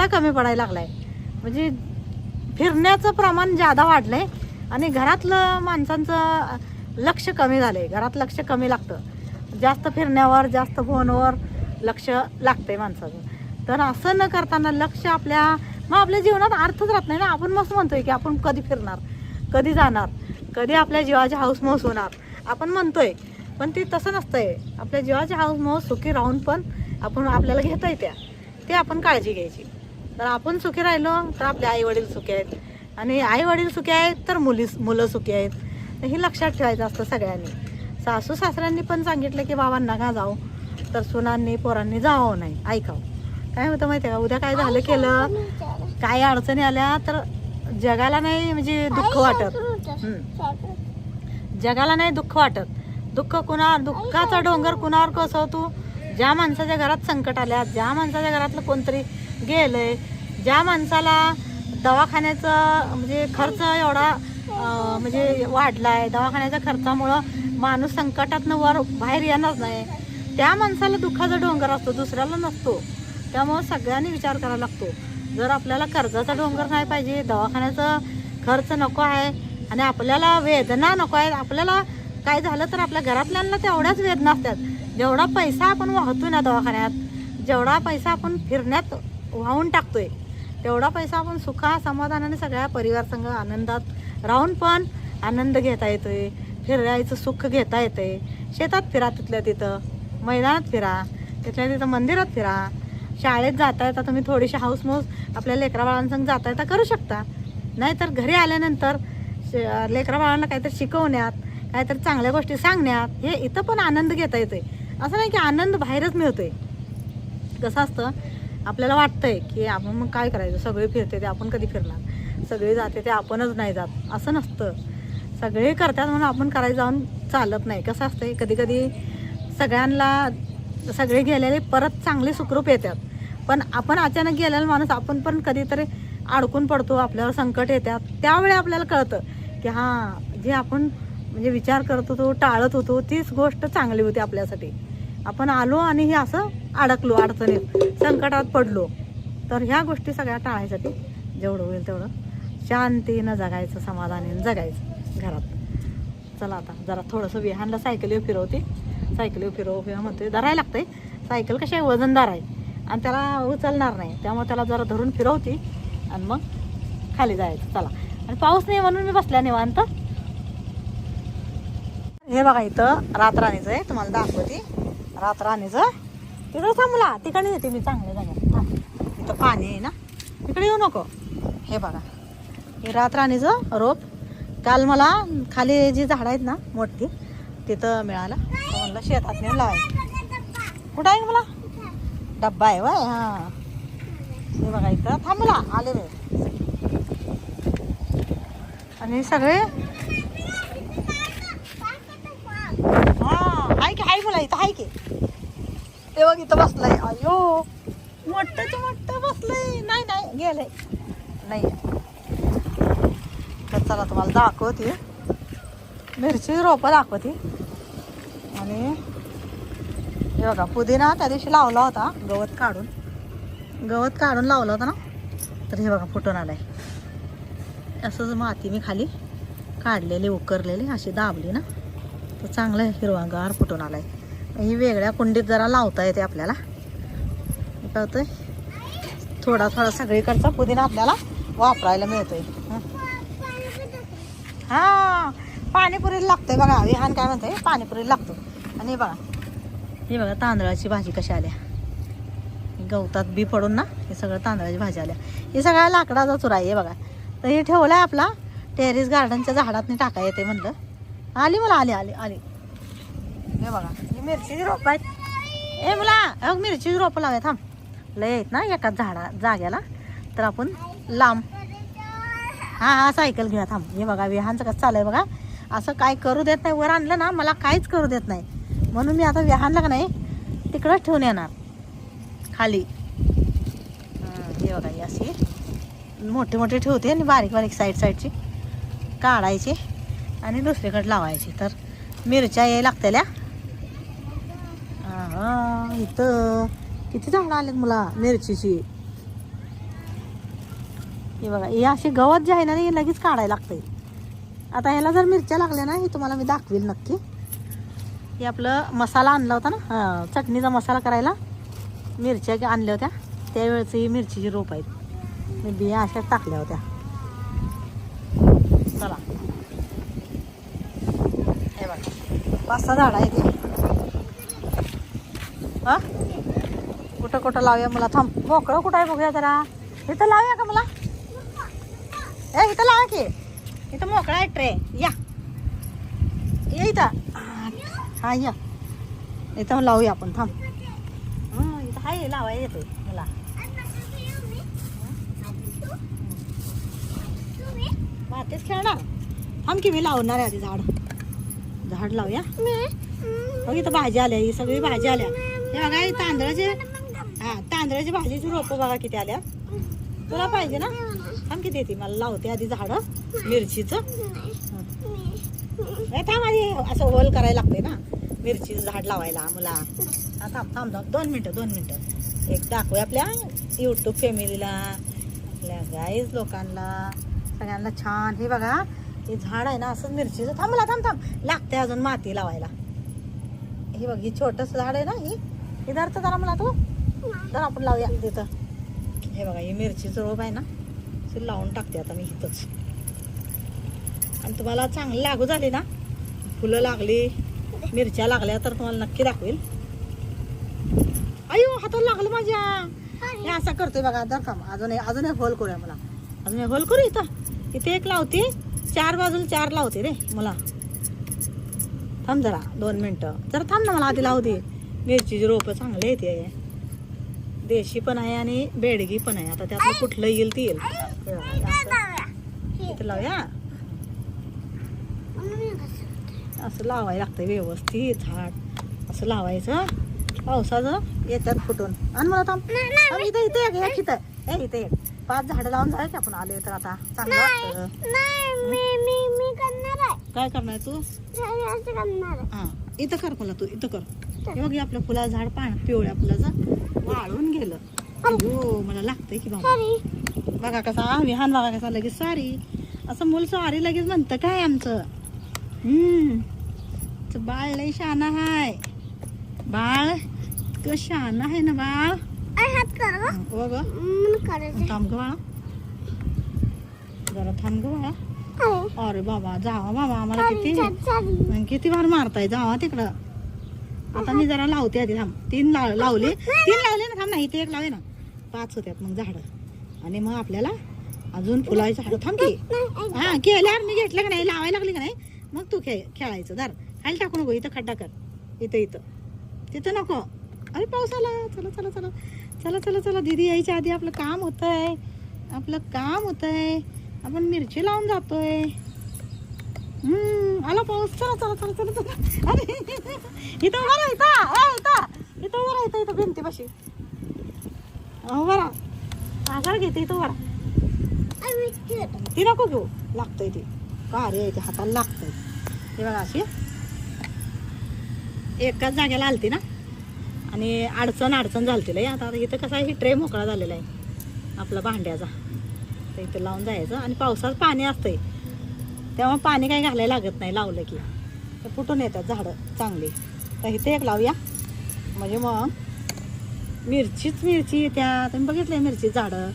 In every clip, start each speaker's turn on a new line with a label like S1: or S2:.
S1: आत्ता कमी पडायला लागलाय. म्हणजे फिरण्याचं प्रमाण जादा वाढलंय आणि घरातलं माणसांचं लक्ष कमी झालंय. घरात लक्ष कमी लागतं. जास्त फिरण्यावर जास्त फोनवर लक्ष लागतंय माणसाचं. तर असं न करताना लक्ष आपल्या मग आपल्या जीवनात अर्थच राहत नाही ना. आपण मस्त म्हणतोय की आपण कधी फिरणार कधी जाणार कधी आपल्या जीवाची हाऊस मौस होणार. आपण म्हणतोय पण ते तसं नसतंय. आपल्या जीवाची हाऊस मौस सुखी राहून पण आपण आपल्याला घेता येत्या. ते आपण काळजी घ्यायची. तर आपण सुखी राहिलो तर आपले आई वडील सुखी आहेत. आणि आई वडील सुखी आहेत तर मुली मुलं सुखी आहेत. तर हे लक्षात ठेवायचं असतं सगळ्यांनी. सासू सासऱ्यांनी पण सांगितलं की बाबांना का जाऊ? तर सुनांनी पोरांनी जावं नाही. ऐकावं. काय होतं माहिती आहे का? उद्या काय झालं केलं? काय अडचणी आल्या तर जगाला नाही म्हणजे दुःख वाटत. जगाला नाही दुःख वाटत. दुःख कुणावर? दुःखाचा डोंगर कुणावर कोसवतो ज्या माणसाच्या घरात संकट आल्या ज्या माणसाच्या घरातलं कोणतरी गेलंय. ज्या माणसाला दवाखान्याचं म्हणजे खर्च एवढा म्हणजे म्हणजे वाढलाय दवाखान्याच्या खर्चामुळं माणूस संकटातनं वर बाहेर येणार नाही. त्या माणसाला दुःखाचा डोंगर असतो दुसऱ्याला नसतो. त्यामुळं सगळ्यांनी विचार करायला लागतो. जर आपल्याला कर्जाचा डोंगर नाही पाहिजे दवाखान्याचा खर्च नको आहे आणि आपल्याला वेदना नको आहे आपल्याला काय झालं तर आपल्या घरातल्यांना तेवढ्याच वेदना असतात. जेवढा पैसा आपण वाहतो ना दवाखान्यात जेवढा पैसा आपण फिरण्यात वाहून टाकतोय. तेवढा पैसा आपण सुखा समाधानाने सगळ्या परिवार संघ आनंदात राहून पण आनंद घेता येतोय. फिरायचं सुख घेता येतंय. शेतात फिरा तिथल्या तिथं. मैदानात फिरा. तिथल्या तिथं मंदिरात फिरा. शाळेत जाता येता तुम्ही थोडीशी हाऊसमौस आपल्या लेकरा बाळांसंग जाता येता करू शकता. नाहीतर घरी आल्यानंतर लेकरा बाळांना काहीतरी शिकवण्यात काहीतरी चांगल्या गोष्टी सांगण्यात हे इथं पण आनंद घेता येतोय. असं नाही की आनंद बाहेरच मिळतोय. कसं असतं आपल्याला वाटतंय की आपण मग काय करायचं? सगळे फिरते ते आपण कधी फिरणार? सगळे जाते ते आपणच नाही जात. असं नसतं. सगळे करतात म्हणून आपण करायला जाऊन चालत नाही. कसं असतंय कधी कधी सगळ्यांना सगळे गेलेले परत चांगले सुखरूप येतात. पण आपण अचानक गेलेला माणूस आपण पण कधीतरी अडकून पडतो आपल्यावर संकट येतात. त्यावेळी आपल्याला कळतं की हां जे आपण म्हणजे विचार करत होतो टाळत होतो तीच गोष्ट चांगली होती आपल्यासाठी. आपण आलो आणि हे असं अडकलो अडचणीत संकटात पडलो. तर ह्या गोष्टी सगळ्या टाळायसाठी जेवढं होईल तेवढं शांतीनं जगायचं समाधानीनं जगायचं घरात. चला आता जरा थोडंसं विहानला सायकलीवर फिरवते. सायकलीवर फिरव किंवा म्हणते धरायला लागतंय. सायकल कशी आहे? वजनदार आहे. आणि त्याला उचलणार नाही. त्यामुळे त्याला जरा धरून फिरवते आणि मग खाली जायचं. चला. आणि पाऊस नाही म्हणून मी बसल्या निवांत. हे बघा इथं रातराणीचं आहे. तुम्हाला दाखवते. रातराणीचं तिकडे थांबला तिकडे येते मी चांगले जागा थांब. इथं पाणी आहे ना? तिकडे येऊ नको. हे बघा. हे रातराणीचं रोप. काल मला खाली जी झाडं आहेत ना मोठी तिथं मिळाला. म्हणलं शेतात नेऊन लावायचं. कुठं आहे मला? डब्बा आहे वय हां. हे बघा इथं. थांबला आले वे आणि सगळे हा हाय की इथं हाय की. ते बघ इथं बसलंय. अयो मोठंच मोठं बसलंय. नाही नाही गेलंय. नाही. तर चला तुम्हाला दाखवते. मिरची रोपं दाखवते. आणि हे बघा पुदिना त्या दिवशी लावला होता गवत काढून. गवत काढून लावला होता ना? तर हे बघा फुटून आलाय. असंच माती मी खाली काढलेली उकरलेली अशी दाबली ना? तर चांगलं हिरवागार फुटून आलाय. ही वेगळ्या कुंडीत जरा लावता येते आपल्याला. हे काय होतंय थोडा थोडा सगळीकडचा पुदिना आपल्याला वापरायला मिळतोय. हा. पाणीपुरीला लागतंय बघा. विहान काय म्हणतंय? पाणीपुरीला लागतो. आणि बघा. हे बघा तांदळाची भाजी कशी आल्या. गवतात बी पडून ना हे सगळं तांदळाची भाजी आल्या. हे सगळ्या लाकडाचा चुरा आहे हे बघा. तर हे ठेवलं आहे आपला टेरेस गार्डनच्या झाडातनी टाका येते म्हणलं. आली मला आली आली आली. हे बघा ही मिरचीची रोप आहेत. ए मुला अग मिरचीची रोपं लावाय थांब. लय आहेत ना एकाच झाडा जाग्याला. तर आपण लांब. हा हा सायकल घेऊया थांब. हे बघा विहानचं कसं चालू आहे बघा. असं काय करू देत नाही वर आणलं ना मला काहीच करू देत नाही. म्हणून मी आता विहानला का नाही तिकडंच ठेवून येणार. खाली. हे बघा ही अशी मोठे मोठे ठेवते आणि बारीक बारीक साईड साईडची काढायची. आणि दुसरीकडे लावायची. तर मिरच्या यायला लागतेल्या हा इथं किती झाडं आलेत मला मिरचीची? हे बघा हे असे गवत जे आहे ना हे लगेच काढायला लागते आता ह्याला जर मिरच्या लागल्या ना हे तुम्हाला मी दाखवेल नक्की. हे आपलं मसाला आणला होता ना हां चटणीचा मसाला करायला. मिरच्या आणल्या होत्या त्यावेळेच ही मिरचीची रोप आहेत. मी बिया अशा टाकल्या होत्या. चला हे बघा पाच सहा झाडं आहेत. हे. हा कुठं कुठं लावूया मला? थांब. मोकळं कुठं आहे बघूया जरा. इथं लावूया का मला? ए इथं लावा की. इथं मोकळा आहे ट्रे. या. ये इथं. हा या. इथं लावूया आपण. थांब. इथं आहे लावायला येते मला. मातेच खेळणार. थांब की मी लावणार आहे आधी झाड. झाड लावूया. बघ इथं भाजी आल्या ही सगळी भाजी आल्या. हे बघा ही तांदळाचे हा तांदळाची भाजीची रोपं बघा किती आल्या. तुला पाहिजे ना? थांब किती येते मला लावते आधी झाडं मिरचीचं. थांब आधी असं होल करायला लागते ना. मिरचीचं झाड लावायला मला. थांब थांब थांब. दोन मिनटं दोन मिनटं. एक दाखवूया आपल्या यूट्यूब फॅमिलीला आपल्या गाईज लोकांना. सगळ्यांना छान. हे बघा हे झाड आहे ना असं मिरचीचं. थांबला थांब थांब. लागते अजून माती लावायला. हे बघ ही छोटस झाड आहे ना ही. हे धरतं जरा मला तू जरा आपण लावूया तिथं. हे बघा ही मिरचीचं रोप आहे ना ते लावून टाकते आता मी इथंच. आणि तुम्हाला चांगली लागू झाली ना फुलं लागली मिरच्या लागल्या तर तुम्हाला नक्की दाखवेल. अयो हाताला लागलं माझ्या. हे असं करतोय बघा दर का अजून अजून एक होल करूया मला. अजून एक होल करू इथं. इथे एक लावते. चार बाजूला चार लावते रे मला. थांब जरा दोन मिनटं. जरा थांब ना मला आधी लावू दे. मिरचीची रोपं चांगले येते देशी पण आहे आणि बेडगी पण आहे. आता त्यातलं कुठलं येईल ती येईल. इथं लावूया. असं लावायला लागतं व्यवस्थित. झाड असं लावायचं पावसाचं येतात फुटून. आणि मला थांब. इथं इथं एक इथं. ए इथं एक. पाच झाडं लावून जायचं आपण आले तर आता चांगलं वाटतं. काय करणार तू? हा इथं कर मला तू इथं कर. हे बघ हे आपलं फुला झाड पान पिवळ्या फुलाचं. वाळून गेलं. हो. मला लागतंय की बाबा. बघा कसा विहान बघा कसा लगेच. सारी असं मूल स्वारी लगेच म्हणतं काय आमचं? हम्म. बाळ लय शाना हाय. बाळ क शाना आहे ना बाळ. हं, ग थांब ग बाळा. जरा थांब ग बाळा. अरे बाबा जावा बाबा आम्हाला किती किती वार मारताय जावा तिकडं. आता मी जरा लावते आधी थांब. तीन लाव लावले. तीन लावले ना थांब ना इथे एक लावले ना. पाच होत्यात मग झाडं. आणि मग आपल्याला अजून फुलाची झाडं. थांब की. हा केल्यावर मी घेतलं का नाही? लावायला लागली का नाही? मग तू खेळ खेळायचं. धर. खाली टाकू नको इथं खड्डा कर. इथं इथं. तिथं नको. अरे पाऊस आला. चला चला चला. चला चला चला दीदी यायच्या आधी आपलं काम होतंय. आपलं काम होतंय. आपण मिरची लावून जातोय. आला पाऊस. चला चला चला चला चला. अरे इथं उभा राहता इथं. इथं. उभा राहता इथं भिंती पाशी. उभा राहा. आकार घेते इथं उभा राहा. ती नको घेऊ. लागतोय ती. का रे ते हाताला लागतंय. हे बघा अशी. एकाच जागेला आलती ना? आणि अडचण अडचण झालती लय. आता इथं कसं आहे ट्रे मोकळा झालेला आहे. आपला भांड्याचा. तर इथं लावून जायचं आणि पावसात पाणी असतंय. तेव्हा पाणी काही घालायला लागत नाही लावलं की. तर फुटून येतात झाडं चांगली. तर इथे एक लावूया. म्हणजे मग मिरचीच मिरची येत्या. तुम्ही बघितले मिरची झाडं.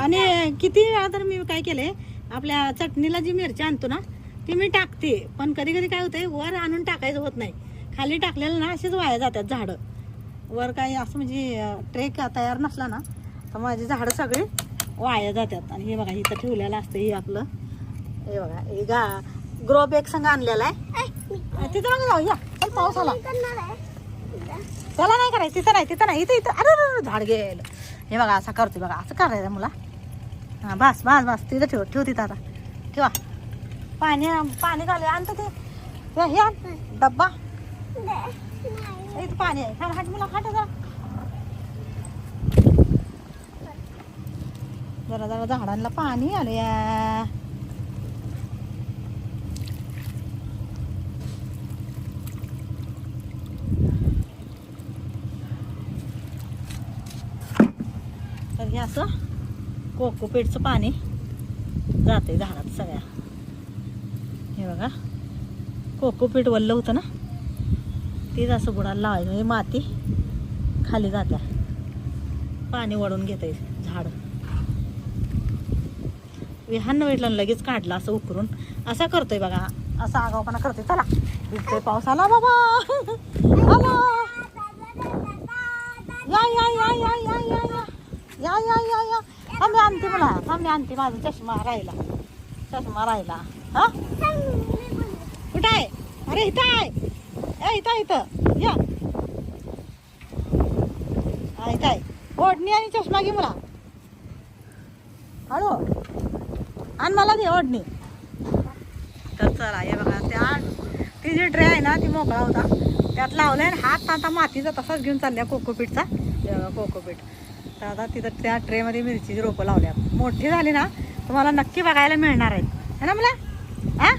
S1: आणि किती वेळा तर मी काय केलंय आपल्या चटणीला जी मिरची आणतो ना ती मी टाकते. पण कधी कधी काय होतंय वर आणून टाकायचं होत नाही. खाली टाकलेलं ना असेच वाया जातात झाडं. वर काही असं म्हणजे ट्रेक तयार नसला ना तर माझी झाडं सगळी वाया जातात. आणि हे बघा इथं ठेवलेलं असतं हे आपलं. हे बघा हे गा ग्रो बॅग संग आणलेला आहे. तिथं नका जाऊ या. चल पाऊस आला. त्याला नाही करायचं तिथं नाही तिथं नाही इथं इथं. अरे झाड गेलं. हे बघा असं करते बघा असं करायचं मुला. हां बस बस बस. तिथं ठेव ठेव तिथं आता. ठेवा. पाणी पाणी घालूया. आणतं ते. हे आण, डब्बा. इथं पाणी आहे. थांब, हाट मुला हाट जरा. जरा जरा झाडांना पाणी आलंया. तर हे असं कोकोपीटचं पाणी जाते झाडात सगळ्या. हे बघा. कोकोपीट वल्लं होतं ना? तीच असं बुडाला लावायचं. म्हणजे माती खाली जात्या. पाणी वळून घेते झाड. विहान भेटलं लगेच काढलं असं उकरून. असं करतोय बघा. असा आगावपणा करतोय. चला. भिजतोय पाऊस आला बाबा. आला या या या या या या. या या या या. या आणते मला. थांबे आणते माझा चष्मा राहिला. चष्मा राहिला. हा? कुठं आहे? अरे इथं आहे. इथं इथं. या. इथं आहे. ओढणी आणि चष्मा घे मला. हळू. आण मला दे ओढणी तर चला हे बघा त्या ती जी ट्रे आहे ना ती मोकळा होता. त्यात लावलंय आणि हात आता मातीचा तसाच घेऊन चालल्या कोकोपीठचा कोकोपीठ कोकोपीट तर आता तिथं त्या ट्रेमध्ये मिरचीची रोपं लावल्या. मोठी झाली ना तुम्हाला नक्की बघायला मिळणार आहे ना मला? हा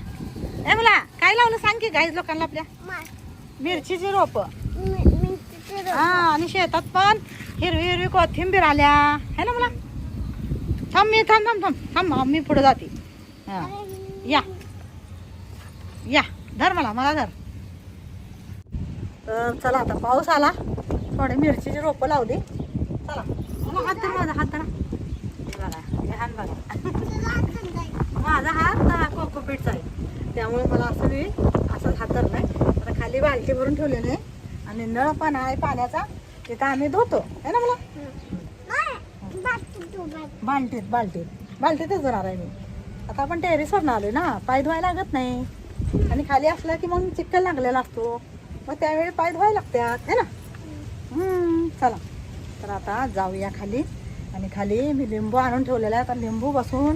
S1: ए मला काय लावलं सांग की गाईज लोकांना आपल्या? मिरचीची रोपं. हा आणि शेतात पण हिरवी हिरवी कोथिंबीर आल्या. है ना मला? थांब मी थांब थांब थांब थांब. मी पुढे जाते. हा. या. या. धर मला मला धर. तर चला आता पाऊस आला. थोडे मिरचीची रोपं लावली. चला. हात धर माझा हात धरा. बघा हात बघा. माझा हात हा कोकोपीटचा आहे. त्यामुळे मला असं मी असं हात धरलाय. आता खाली बालटी भरून ठेवलेले आणि नळ पण आहे पाण्याचा तिथं आम्ही धुतो. आहे ना मला? बालटीत बालटीत. बालटीतच जाणार आहे मी. आता आपण टेरेसवर आलोय ना पाय धुवायला लागत नाही. आणि खाली असलं की मग चिक्कल लागलेला असतो मग त्यावेळी पाय धुवायला लागतात है ना? चला. तर आता जाऊया खाली. आणि खाली मी लिंबू आणून ठेवलेला आहे. आता लिंबू बसून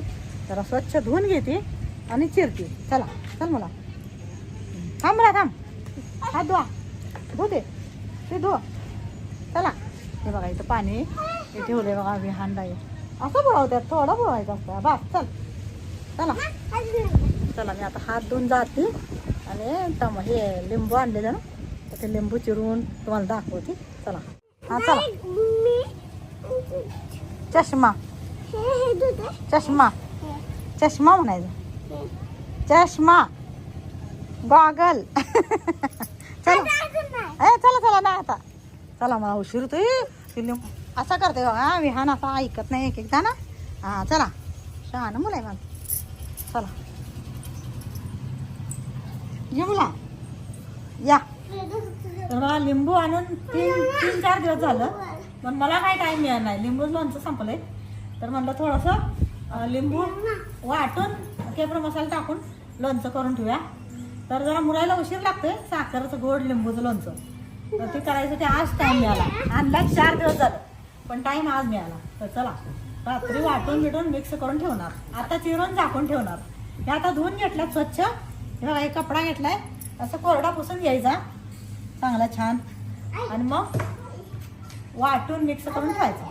S1: जरा स्वच्छ धुवून घेते आणि चिरते. चला चल मला. थांब मला थांब. हात धुवा. धु दे ते धुवा. चला. हे बघा इथं पाणी ते ठेवले बघा विहान आहे असं बुडवतात थोडं बुडवायचं असतं. बस चल. चला. चला मी आता हात धुवून जाते आणि तम हे लिंबू आणलेलं ना ते लिंबू चिरून तुम्हाला दाखवते. चला. हा चला. चष्मा. चष्मा. चष्मा म्हणायचं. चष्मा. गॉगल. चला. ए चला चला ना आता. चला मला उशीर ते असा करते बघा विहान असा ऐकत नाही एक एकदा ना. हा चला. शहाणं मुलं आहे माझं. चला. ये मुला. या. तर मला लिंबू आणून तीन तीन चार दिवस झालं. पण मला काय टाईम मिळाला नाही. लिंबू लोणचं संपलंय. तर म्हणलं थोडंसं लिंबू वाटून केपर मसाला टाकून लोणचं करून ठेवूया. तर जरा मुलायला उशीर लागतोय. साखरचं गोड लिंबूचं लोणचं. तर ते करायसाठी आज टाईम मिळाला. आणला चार दिवस झालं. पण टाईम आज मिळाला. तर चला रात्री वाटून बिटून मिक्स करून ठेवणार. आता चिरून झाकून ठेवणार. हे आता धुवून घेतला स्वच्छ. हे एक कपडा घेतलाय. असं कोरडा पुसून घ्यायचा. चांगला छान. आणि मग वाटून मिक्स करून ठेवायचा.